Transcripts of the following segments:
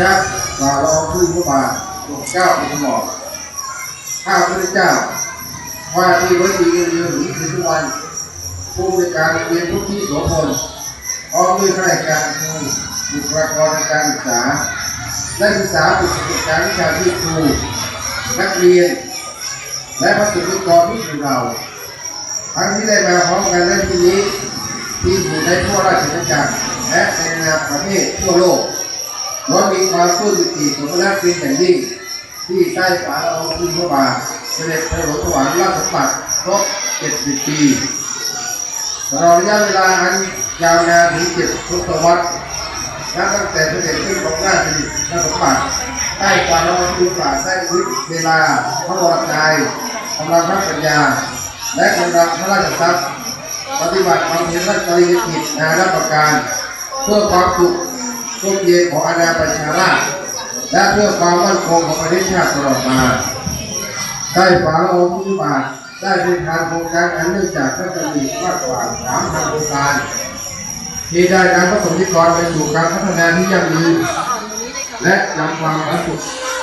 ยะกล่าวเราขึ้นพระบาททรงเก้าเป็นหมอกข้าพระเจ้าว่าที่วัดดีเรือหรือทุกวันผู้บริการเรียนทุกที่โสพลพร้อมด้วยข้าราชการครูบุคลากรทางการศึกษาและศึกษาบุคลากรวิชาชีพครูนักเรียน และประสบนิกรที่อยู่เราทั้งที่ได้มาพร้อมกันในที่นี้ที่อยู่ในทั่วราชอาณาจักรและในนานาประเทศทั่วโลก ล้วนมีความปลื้มปิติสมนักเป็นอย่างยิ่งที่ใต้ฝาละอองทุนพระบาทเสด็จพระหลวงถวายราชสมบัติครบ70 ปีตลอดระยะเวลาอันยาวนานถึงเจ็ดทศวรรษนับตั้งแต่เสด็จขึ้นของราชราชสมบัติใต้ฝาละอองทุนพระบาทได้วิเวลาพระวรกายกำลังพระปัญญา และกำลังพระราชทรัพย์ปฏิบัติความเพียรและจริยกิจนานาประการ เพื่อความสุข ร่มเย็นของอาณาประชาราษณ์และเพื่อความมั่นคงของประเทศชาติตลอดมาได้ฝาละอองธุบาทได้เป็นทางโครงการอันเนื่องจากพระดำริมากกว่า3,000โครงการที่ได้การผสมนิกรไปสู่การพัฒนาที่ยั่งยืนและนำความผาสุข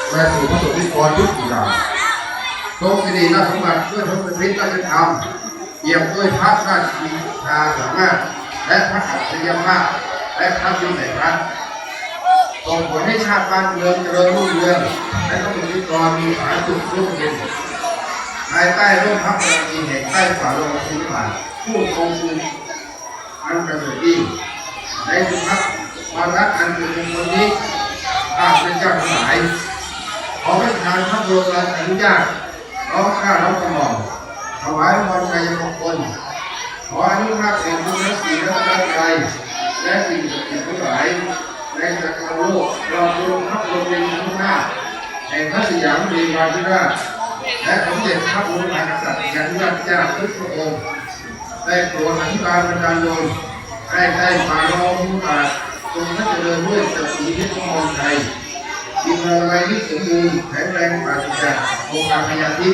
ไปสู่ผสมนิกรทุกอย่างทรงสิริราชสมบัติด้วยทศพิธราชธรรมเปี่ยมด้วยพระราชกิจาสามารถและพระอัจฉริยภาพและพระวิสัยทัศน์่งผลให้ชาติบ้านเมืองเจริญรุ่งเรืองและประสบนิกรมีความสุขร่มเย็นภายใต้ร่มพระบารมีแห่งใต้ฝ่าโลกสิบาทผู้ทรงคุณอันประเสริฐยิ่งในสุภาพวาระอันเป็นมงคลนี้ข้าพระเจ้าทั้งหลายขอพระทานพระบรมราชอนุญาตน้อมข้าน้อมกระหม่อมถวายพรชัยมงคลขออนุภาพแห่งคุณพระศรีรัตนตรัยและสิ่งศักดิ์สิทธิ์ทั้งหลาย ในจักรโลกรอบรวมพระบรมราชานุภาแห่งพระสยามบรีวาธิราชและสมเด็จพระบรมมหากษัตริย์ยาธิราชเจ้าทุกพระองค์ได้โปรดอธิบายบรรดาลโยมให้ได้ฝ่าลองมุบาททรงพระเจริญด้วยสติที่ทุกมองไทยมีอะไรที่สมบูรณ์แข็งแรงปราศจากโอกาสพยาธิ